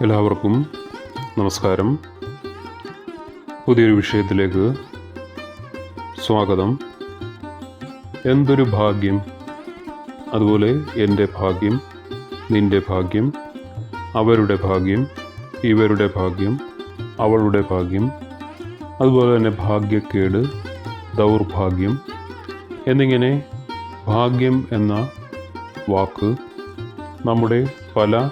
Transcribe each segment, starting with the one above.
എല്ലാവർക്കും നമസ്കാരം. പുതിയൊരു വിഷയത്തിലേക്ക് സ്വാഗതം. എന്തൊരു ഭാഗ്യം? അതുപോലെ എന്റെ ഭാഗ്യം നിന്റെ ഭാഗ്യം അവരുടെ ഭാഗ്യം ഇവരുടെ ഭാഗ്യം അവളുടെ ഭാഗ്യം അതുപോലെ തന്നെ ഭാഗ്യക്കേട് ദൗർഭാഗ്യം എന്നിങ്ങനെ ഭാഗ്യം എന്ന വാക്ക് നമ്മുടെ പല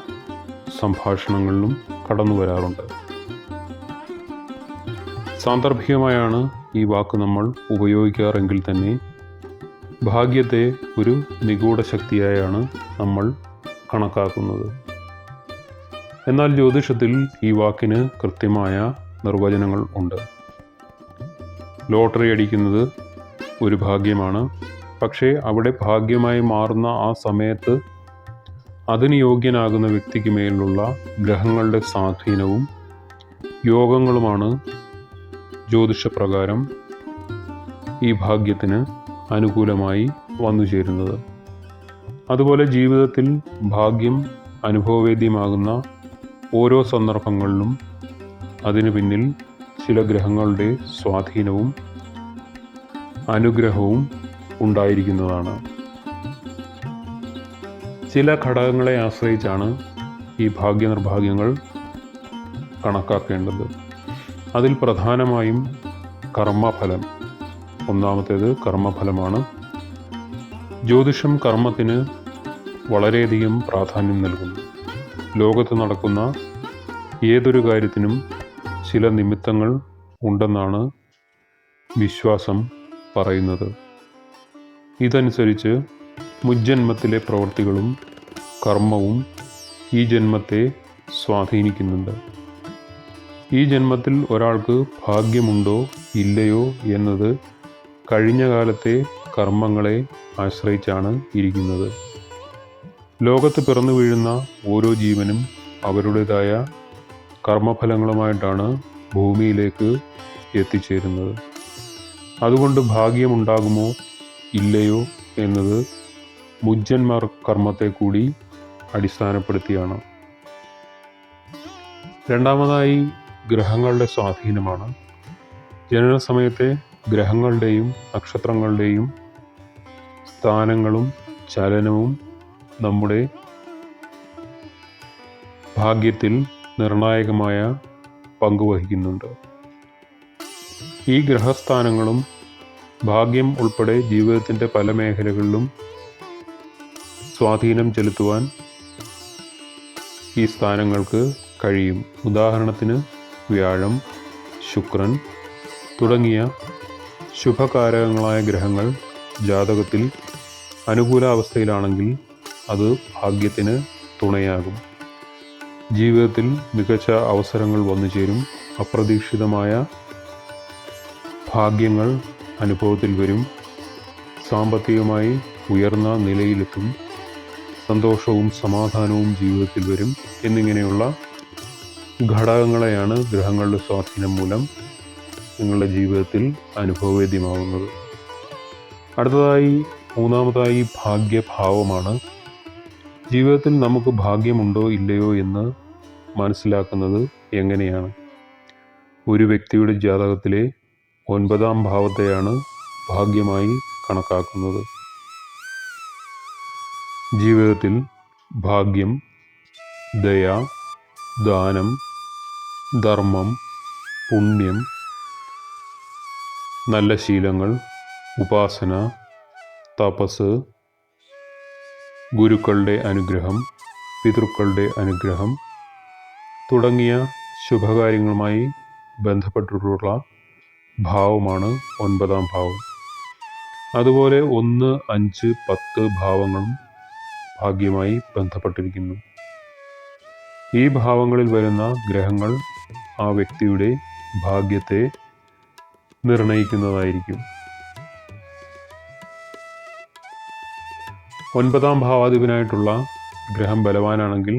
സംഭാഷണങ്ങളിലും കടന്നു വരാറുണ്ട്. സാന്ദർഭികമായാണ് ഈ വാക്ക് നമ്മൾ ഉപയോഗിക്കാറെങ്കിൽ തന്നെ ഭാഗ്യത്തെ ഒരു നിഗൂഢ ശക്തിയായാണ് നമ്മൾ കണക്കാക്കുന്നത്. എന്നാൽ ജ്യോതിഷത്തിൽ ഈ വാക്കിന് കൃത്യമായ നിർവചനങ്ങൾ ഉണ്ട്. ലോട്ടറി അടിക്കുന്നത് ഒരു ഭാഗ്യമാണ്. പക്ഷേ അവിടെ ഭാഗ്യമായി മാറുന്ന ആ സമയത്ത് അതിന് യോഗ്യനാകുന്ന വ്യക്തിക്ക് മേലുള്ള ഗ്രഹങ്ങളുടെ സ്വാധീനവും യോഗങ്ങളുമാണ് ജ്യോതിഷപ്രകാരം ഈ ഭാഗ്യത്തിന് അനുകൂലമായി വന്നു ചേരുന്നത്. അതുപോലെ ജീവിതത്തിൽ ഭാഗ്യം അനുഭവവേദ്യമാകുന്ന ഓരോ സന്ദർഭങ്ങളിലും അതിനു പിന്നിൽ ചില ഗ്രഹങ്ങളുടെ സ്വാധീനവും അനുഗ്രഹവും ഉണ്ടായിരിക്കുന്നതാണ്. ചില ഘടകങ്ങളെ ആശ്രയിച്ചാണ് ഈ ഭാഗ്യനിർഭാഗ്യങ്ങൾ കണക്കാക്കേണ്ടത്. അതിൽ പ്രധാനമായും കർമ്മഫലം. ഒന്നാമത്തേത് കർമ്മഫലമാണ്. ജ്യോതിഷം കർമ്മത്തിന് വളരെയധികം പ്രാധാന്യം നൽകുന്നു. ലോകത്ത് നടക്കുന്ന ഏതൊരു കാര്യത്തിനും ചില നിമിത്തങ്ങൾ ഉണ്ടെന്നാണ് വിശ്വാസം പറയുന്നത്. ഇതനുസരിച്ച് മുജ്ജന്മത്തിലെ പ്രവൃത്തികളും കർമ്മവും ഈ ജന്മത്തെ സ്വാധീനിക്കുന്നുണ്ട്. ഈ ജന്മത്തിൽ ഒരാൾക്ക് ഭാഗ്യമുണ്ടോ ഇല്ലയോ എന്നത് കഴിഞ്ഞ കാലത്തെ കർമ്മങ്ങളെ ആശ്രയിച്ചാണ് ഇരിക്കുന്നത്. ലോകത്ത് പിറന്നു വീഴുന്ന ഓരോ ജീവനും അവരുടേതായ കർമ്മഫലങ്ങളുമായിട്ടാണ് ഭൂമിയിലേക്ക് എത്തിച്ചേരുന്നത്. അതുകൊണ്ട് ഭാഗ്യമുണ്ടാകുമോ ഇല്ലയോ എന്നത് മുജ്ജന്മ കർമ്മത്തെ കൂടി അടിസ്ഥാനപ്പെടുത്തിയാണ്. രണ്ടാമതായി ഗ്രഹങ്ങളുടെ സ്വാധീനമാണ്. ജനന സമയത്തെ ഗ്രഹങ്ങളുടെയും നക്ഷത്രങ്ങളുടെയും സ്ഥാനങ്ങളും ചലനവും നമ്മുടെ ഭാഗ്യത്തിൽ നിർണായകമായ പങ്കുവഹിക്കുന്നുണ്ട് ഈ ഗ്രഹസ്ഥാനങ്ങളും ഭാഗ്യം ഉൾപ്പെടെ ജീവിതത്തിന്റെ പല മേഖലകളിലും സ്വാധീനം ചെലുത്തുവാൻ ഈ സ്ഥാനങ്ങൾക്ക് കഴിയും. ഉദാഹരണത്തിന് വ്യാഴം ശുക്രൻ തുടങ്ങിയ ശുഭകാരകങ്ങളായ ഗ്രഹങ്ങൾ ജാതകത്തിൽ അനുകൂലാവസ്ഥയിലാണെങ്കിൽ അത് ഭാഗ്യത്തിന് തുണയാകും. ജീവിതത്തിൽ മികച്ച അവസരങ്ങൾ വന്നു ചേരും. അപ്രതീക്ഷിതമായ ഭാഗ്യങ്ങൾ അനുഭവത്തിൽ വരും. സാമ്പത്തികമായി ഉയർന്ന നിലയിലെത്തും. സന്തോഷവും സമാധാനവും ജീവിതത്തിൽ വരും. എന്നിങ്ങനെയുള്ള ഘടകങ്ങളെയാണ് ഗ്രഹങ്ങളുടെ സ്വാധീനം മൂലം നിങ്ങളുടെ ജീവിതത്തിൽ അനുഭവവേദ്യമാകുന്നത് അടുത്തതായി മൂന്നാമതായി ഭാഗ്യഭാവമാണ്. ജീവിതത്തിൽ നമുക്ക് ഭാഗ്യമുണ്ടോ ഇല്ലയോ എന്ന് മനസ്സിലാക്കുന്നത് എങ്ങനെയാണ്? ഒരു വ്യക്തിയുടെ ജാതകത്തിലെ ഒൻപതാം ഭാവത്തെയാണ് ഭാഗ്യമായി കണക്കാക്കുന്നത്. ജീവിതത്തിൽ ഭാഗ്യം ദയ ദാനം ധർമ്മം പുണ്യം നല്ല ശീലങ്ങൾ ഉപാസന തപസ് ഗുരുക്കളുടെ അനുഗ്രഹം പിതൃക്കളുടെ അനുഗ്രഹം തുടങ്ങിയ ശുഭകാര്യങ്ങളുമായി ബന്ധപ്പെട്ടിട്ടുള്ള ഭാവമാണ് ഒൻപതാം ഭാവം. അതുപോലെ ഒന്ന് അഞ്ച് പത്ത് ഭാവങ്ങളും ഭാഗ്യമായി ബന്ധപ്പെട്ടിരിക്കുന്നു. ഈ ഭാവങ്ങളിൽ വരുന്ന ഗ്രഹങ്ങൾ ആ വ്യക്തിയുടെ ഭാഗ്യത്തെ നിർണയിക്കുന്നതായിരിക്കും. ഒൻപതാം ഭാവാധിപനായിട്ടുള്ള ഗ്രഹം ബലവാനാണെങ്കിൽ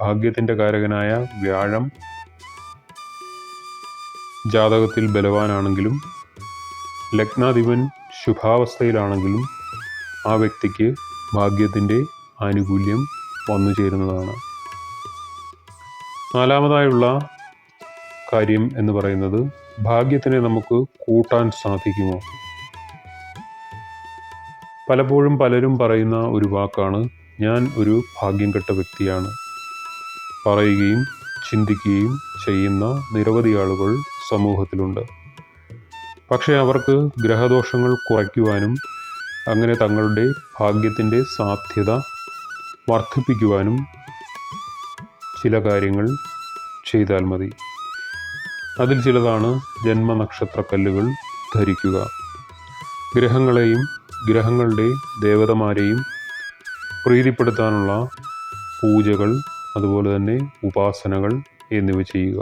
ഭാഗ്യത്തിന്റെ കാരകനായ വ്യാഴം ജാതകത്തിൽ ബലവാനാണെങ്കിലും ലഗ്നാധിപൻ ശുഭാവസ്ഥയിലാണെങ്കിലും ആ വ്യക്തിക്ക് ഭാഗ്യത്തിന്റെ ആനുകൂല്യം വന്നു ചേരുന്നതാണ്. നാലാമതായുള്ള കാര്യം എന്ന് പറയുന്നത് ഭാഗ്യത്തിനെ നമുക്ക് കൂട്ടാൻ സാധിക്കുമോ? പലപ്പോഴും പലരും പറയുന്ന ഒരു വാക്കാണ് ഞാൻ ഒരു ഭാഗ്യം കെട്ട വ്യക്തിയാണ്. പറയുകയും ചിന്തിക്കുകയും ചെയ്യുന്ന നിരവധി ആളുകൾ സമൂഹത്തിലുണ്ട്. പക്ഷേ അവർക്ക് ഗ്രഹദോഷങ്ങൾ കുറയ്ക്കുവാനും അങ്ങനെ തങ്ങളുടെ ഭാഗ്യത്തിന്റെ സാധ്യത വർദ്ധിപ്പിക്കുവാനും ചില കാര്യങ്ങൾ ചെയ്താൽ മതി. അതിൽ ചിലതാണ് ജന്മനക്ഷത്രക്കല്ലുകൾ ധരിക്കുക. ഗ്രഹങ്ങളെയും ഗ്രഹങ്ങളുടെ ദേവതമാരെയും പ്രീതിപ്പെടുത്താനുള്ള പൂജകൾ അതുപോലെ തന്നെ ഉപാസനകൾ എന്നിവ ചെയ്യുക.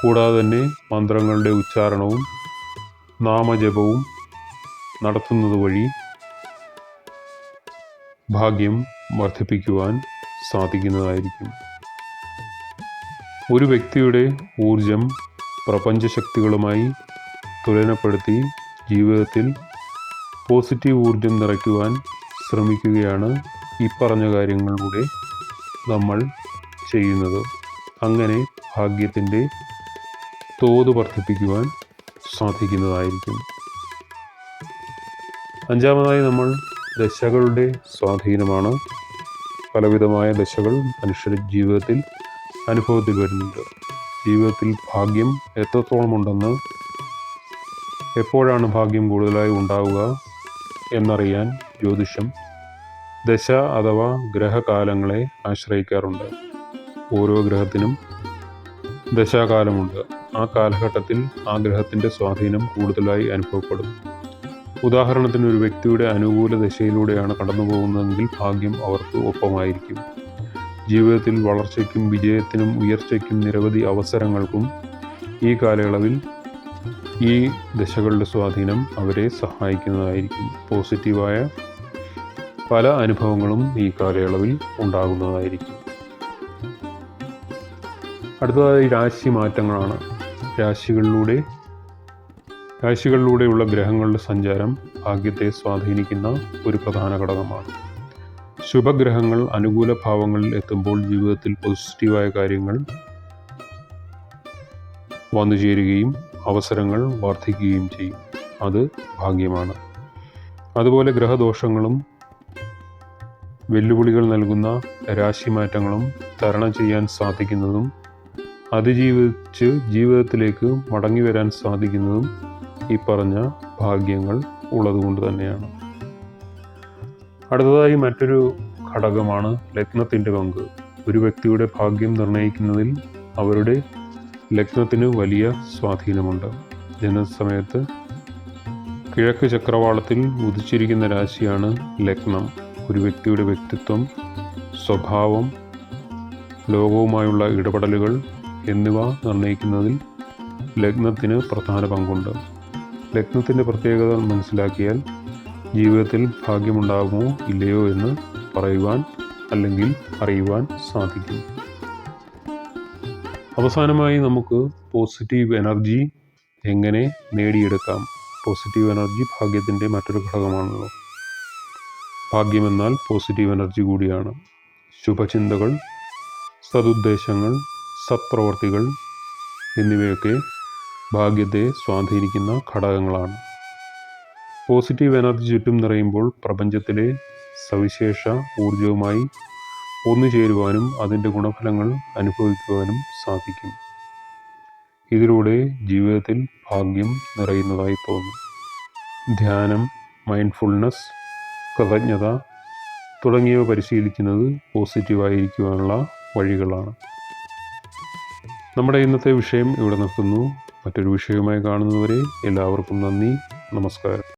കൂടാതെ തന്നെ മന്ത്രങ്ങളുടെ ഉച്ചാരണവും നാമജപവും നടത്തുന്നത് വഴി ഭാഗ്യം വർദ്ധിപ്പിക്കുവാൻ സാധിക്കുന്നതായിരിക്കും. ഒരു വ്യക്തിയുടെ ഊർജം പ്രപഞ്ചശക്തികളുമായി തുലനപ്പെടുത്തി ജീവിതത്തിൽ പോസിറ്റീവ് ഊർജം നിറയ്ക്കുവാൻ ശ്രമിക്കുകയാണ് ഈ പറഞ്ഞ കാര്യങ്ങളിലൂടെ നമ്മൾ ചെയ്യുന്നത്. അങ്ങനെ ഭാഗ്യത്തിന്റെ തോത് വർദ്ധിപ്പിക്കുവാൻ സാധിക്കുന്നതായിരിക്കും. അഞ്ചാമതായി നമ്മൾ ദശകളുടെ സ്വാധീനമാണ്. പലവിധമായ ദശകൾ മനുഷ്യരുടെ ജീവിതത്തിൽ അനുഭവത്തിൽ വരുന്നുണ്ട്. ജീവിതത്തിൽ ഭാഗ്യം എത്രത്തോളം ഉണ്ടെന്ന് എപ്പോഴാണ് ഭാഗ്യം കൂടുതലായി ഉണ്ടാവുക എന്നറിയാൻ ജ്യോതിഷം ദശ അഥവാ ഗ്രഹകാലങ്ങളെ ആശ്രയിക്കാറുണ്ട്. ഓരോ ഗ്രഹത്തിനും ദശാകാലമുണ്ട്. ആ കാലഘട്ടത്തിൽ ആ ഗ്രഹത്തിന്റെ സ്വാധീനം കൂടുതലായി അനുഭവപ്പെടും. ഉദാഹരണത്തിന് ഒരു വ്യക്തിയുടെ അനുകൂല ദശയിലൂടെയാണ് കടന്നു പോകുന്നതെങ്കിൽ ഭാഗ്യം അവർക്ക് ഒപ്പമായിരിക്കും. ജീവിതത്തിൽ വളർച്ചയ്ക്കും വിജയത്തിനും ഉയർച്ചയ്ക്കും നിരവധി അവസരങ്ങൾക്കും ഈ കാലയളവിൽ ഈ ദശകളുടെ സ്വാധീനം അവരെ സഹായിക്കുന്നതായിരിക്കും. പോസിറ്റീവായ പല അനുഭവങ്ങളും ഈ കാലയളവിൽ ഉണ്ടാകുന്നതായിരിക്കും. അടുത്തതായി രാശി മാറ്റങ്ങളാണ് രാശികളിലൂടെ രാശികളിലൂടെയുള്ള ഗ്രഹങ്ങളുടെ സഞ്ചാരം ഭാഗ്യത്തെ സ്വാധീനിക്കുന്ന ഒരു പ്രധാന ഘടകമാണ്. ശുഭഗ്രഹങ്ങൾ അനുകൂല ഭാവങ്ങളിൽ എത്തുമ്പോൾ ജീവിതത്തിൽ പോസിറ്റീവായ കാര്യങ്ങൾ വന്നുചേരുകയും അവസരങ്ങൾ വർദ്ധിക്കുകയും ചെയ്യും. അത് ഭാഗ്യമാണ്. അതുപോലെ ഗ്രഹദോഷങ്ങളും വെല്ലുവിളികൾ നൽകുന്ന രാശിമാറ്റങ്ങളും തരണം ചെയ്യാൻ സാധിക്കുന്നതും അതിജീവിച്ച് ജീവിതത്തിലേക്ക് മടങ്ങി വരാൻ സാധിക്കുന്നതും ഈ പറഞ്ഞ ഭാഗ്യങ്ങൾ ഉള്ളതുകൊണ്ട് തന്നെയാണ്. അടുത്തതായി മറ്റൊരു ഘടകമാണ് ലഗ്നത്തിന്റെ പങ്ക്. ഒരു വ്യക്തിയുടെ ഭാഗ്യം നിർണയിക്കുന്നതിൽ അവരുടെ ലഗ്നത്തിന് വലിയ സ്വാധീനമുണ്ട്. ജനസമയത്ത് കിഴക്ക് ചക്രവാളത്തിൽ ഉദിച്ചിരിക്കുന്ന രാശിയാണ് ലഗ്നം. ഒരു വ്യക്തിയുടെ വ്യക്തിത്വം സ്വഭാവം ലോകവുമായുള്ള ഇടപെടലുകൾ എന്നിവ നിർണയിക്കുന്നതിൽ ലഗ്നത്തിന് പ്രധാന പങ്കുണ്ട്. ലഗ്നത്തിന്റെ പ്രത്യേകത മനസ്സിലാക്കിയാൽ ജീവിതത്തിൽ ഭാഗ്യമുണ്ടാകുമോ ഇല്ലയോ എന്ന് പറയുവാൻ അല്ലെങ്കിൽ അറിയുവാൻ സാധിക്കും. അവസാനമായി നമുക്ക് പോസിറ്റീവ് എനർജി എങ്ങനെ നേടിയെടുക്കാം? പോസിറ്റീവ് എനർജി ഭാഗ്യത്തിന്റെ മറ്റൊരു ഘടകമാണല്ലോ. ഭാഗ്യമെന്നാൽ പോസിറ്റീവ് എനർജി കൂടിയാണ്. ശുഭചിന്തകൾ സതുദ്ദേശങ്ങൾ സത്പ്രവർത്തികൾ എന്നിവയൊക്കെ ഭാഗ്യത്തെ സ്വാധീനിക്കുന്ന ഘടകങ്ങളാണ്. പോസിറ്റീവ് എനർജി ചുറ്റും നിറയുമ്പോൾ പ്രപഞ്ചത്തിലെ സവിശേഷ ഊർജവുമായി ഒന്നുചേരുവാനും അതിന്റെ ഗുണഫലങ്ങൾ അനുഭവിക്കുവാനും സാധിക്കും. ഇതിലൂടെ ജീവിതത്തിൽ ഭാഗ്യം നിറയുന്നതായി തോന്നും. ധ്യാനം മൈൻഡ്ഫുൾനെസ് കൃതജ്ഞത തുടങ്ങിയവ പരിശീലിക്കുന്നത് പോസിറ്റീവായിരിക്കുവാനുള്ള വഴികളാണ്. നമ്മുടെ ഇന്നത്തെ വിഷയം ഇവിടെ നിർത്തുന്നു. മറ്റൊരു വിഷയവുമായി കാണുന്നതുവരെ എല്ലാവർക്കും നന്ദി. നമസ്കാരം.